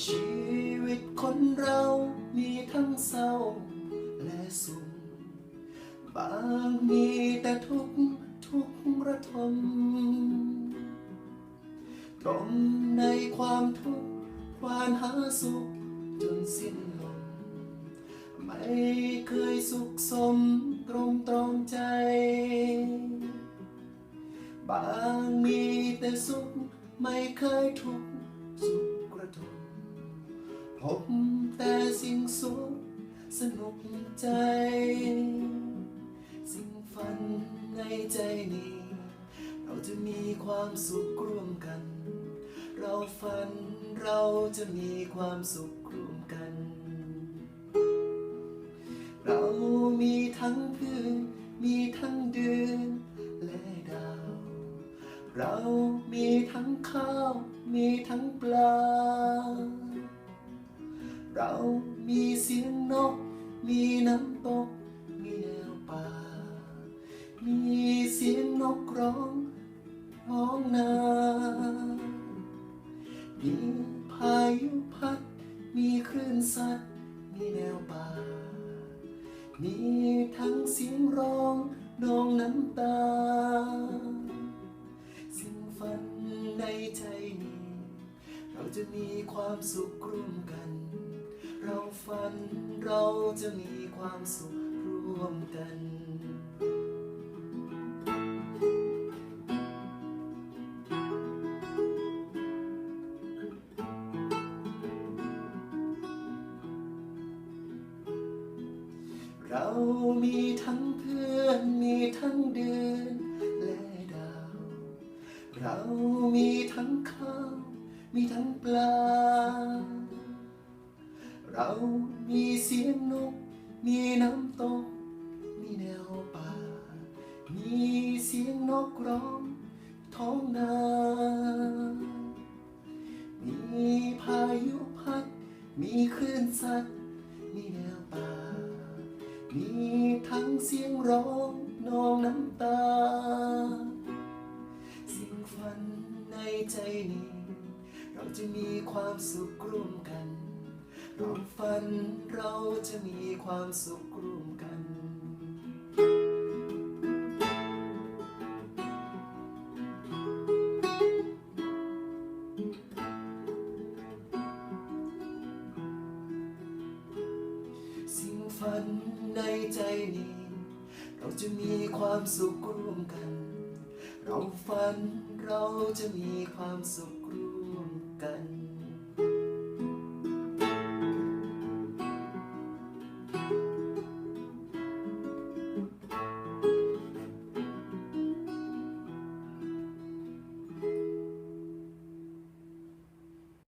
ชีวิตคนเรามีทั้งเศร้าและสุข บางมีแต่ทุกข์ทุกข์ระทม ตรงในความทุกข์ควานหาสุขจนสิ้นลม ไม่เคยสุขสมตรงตรงใจ บางมีแต่สุขไม่เคยทุกข์สุข พบแต่สิ่งสุขสนุกใจ สิ่งฝันในใจนี้ เราจะมีความสุขร่วมกัน เราฝันเราจะมีความสุขร่วมกัน เรามีทั้งพื้นมีทั้งเดือนและดาว เรามีทั้งข้าว มีทั้งปลา เรามีเสียงนก มีน้ำตก มีแนวป่า มีเสียงนกร้องร้องนามีพายุพัด มีคลื่นซัด มีแนวป่า มีทั้งเสียงร้องนองน้ำตา สิ่งฝันในใจนี้เราจะมีความสุขร่วมกัน ฝัน เราจะมีความสุขร่วมกันเรามีทั้งเพื่อน มีทั้งเดือนและดาว เรามีทั้งข้าว มีทั้งปลา เรามีเสียงนก มีน้ำตก มีแนวป่า มีเสียงนกร้องท้องนา มีพายุพัด มีคลื่นซัดมีแนวป่า มีทั้งเสียงร้องนองน้ำตา สิ่งฝันในใจนี้ เราจะมีความสุขร่วมกัน ราฝันเราจะมีความสุขร่วมกัน สิ่งฝันในใจนี้ เราจะมีความสุขร่วมกัน เราฝันเราจะมีความสุขร่วมกัน